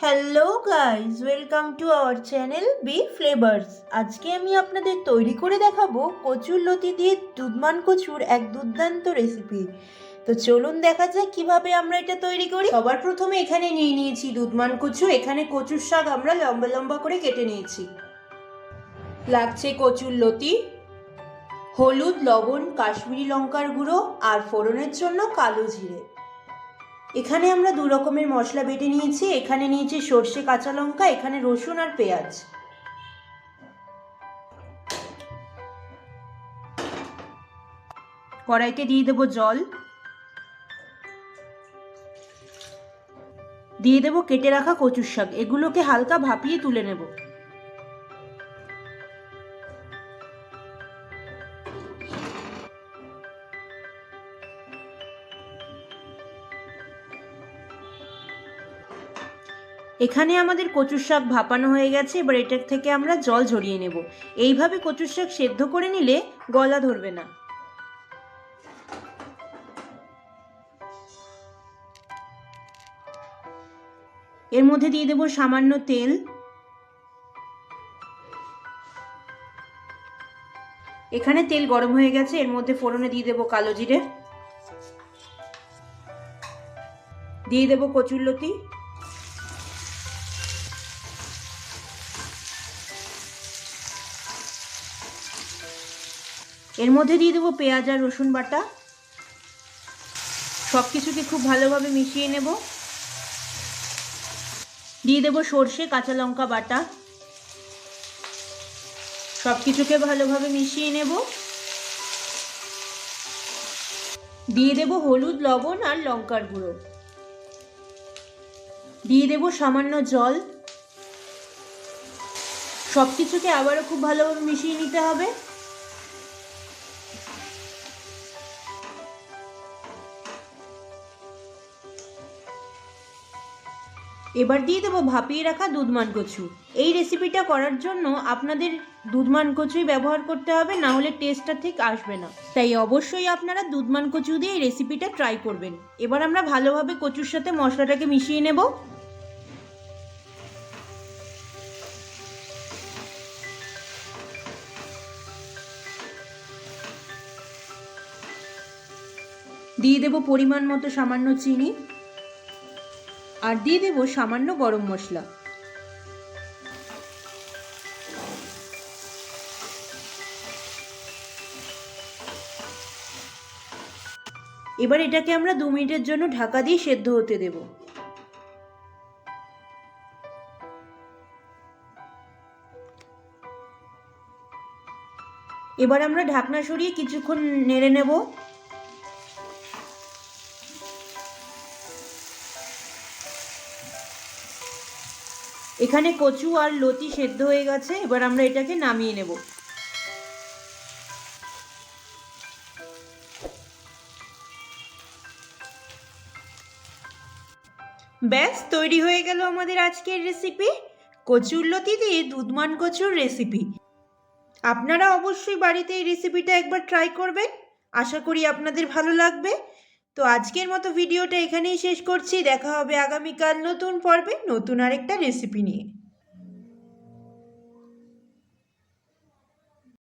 Hello guys welcome to our channel B flavours আজকে আমি আপনাদের তৈরি করে দেখাবো কচুর লতি দিয়ে দুধমান কচুর এক দুর্দান্ত রেসিপি তো চলুন দেখা যাক কীভাবে আমরা এটা তৈরি করি। সবার প্রথমে এখানে নিয়ে নিয়েছি দুধমান কচু। এখানে কচুর শাক আমরা লম্বা লম্বা করে কেটে নিয়েছি। লাগছে কচুর লতি, হলুদ, লবণ, কাশ্মীরি লঙ্কার গুঁড়ো আর ফোড়নের জন্য কালো জিরে। এখানে আমরা দু রকমের মশলা বেটে নিয়েছি। এখানে নিয়েছি সর্ষে, কাঁচা লঙ্কা, এখানে রসুন আর পেঁয়াজ। কড়াইতে দিয়ে দেবো জল। দিয়ে দেবো কেটে রাখা কচুর শাক। এগুলোকে হালকা ভাপিয়ে তুলে নেব। এখানে আমাদের কচুর শাক ভাপানো হয়ে গেছে, এবার এটার থেকে আমরা জল ঝরিয়ে নেব। এইভাবে কচুর শাক সেদ্ধ করে নিলে গলা ধরবে না। এর মধ্যে দিয়ে দেব সামান্য তেল। এখানে তেল গরম হয়ে গেছে, এর মধ্যে ফোড়নে দিয়ে দেবো কালো জিরে। দিয়ে দেবো কচুরলতি এর মধ্যে দিয়ে দেবো পেঁয়াজ আর রসুন বাটা। সব কিছুকে খুব ভালোভাবে মিশিয়ে নেব। দিয়ে দেবো সর্ষে, কাঁচা লঙ্কা বাটা। সব কিছুকে ভালোভাবে মিশিয়ে নেব। দিয়ে দেবো হলুদ, লবণ আর লঙ্কার গুঁড়ো। দিয়ে দেবো সামান্য জল। সব কিছুকে আবারও খুব ভালোভাবে মিশিয়ে নিতে হবে। এবার দিয়ে দেবো ভাপিয়ে রাখা দুধমান কচু। এই রেসিপিটা করার জন্য আপনাদের দুধমান কচুই ব্যবহার করতে হবে, না হলে টেস্টটা ঠিক আসবে না। তাই অবশ্যই আপনারা দুধমান কচু দিয়ে এই রেসিপিটা ট্রাই করবেন। এবার আমরা ভালোভাবে কচুর সাথে মশলাটাকে মিশিয়ে নেব। দিয়ে দেবো পরিমাণ মতো সামান্য চিনি। আর দিয়ে দেবো সামান্য গরম মশলা। এবার এটাকে আমরা দু মিনিটের জন্য ঢাকা দিয়ে সেদ্ধ হতে দেব। এবার আমরা ঢাকনা সরিয়ে কিছুক্ষণ নেড়ে নেব। এখানে কচু আর লতি সেদ্ধ হয়ে গেছে, এবার আমরা এটাকে নামিয়ে নেব। ব্যাস, তৈরি হয়ে গেল আমাদের আজকের রেসিপি কচুর লতি দিয়ে দুধমান কচুর রেসিপি আপনারা অবশ্যই বাড়িতে এই রেসিপিটা একবার ট্রাই করবেন। আশা করি আপনাদের ভালো লাগবে। তো আজকের মতো ভিডিওটা এখানেই শেষ করছি। দেখা হবে আগামীকাল নতুন পর্বে নতুন আরেকটা রেসিপি নিয়ে।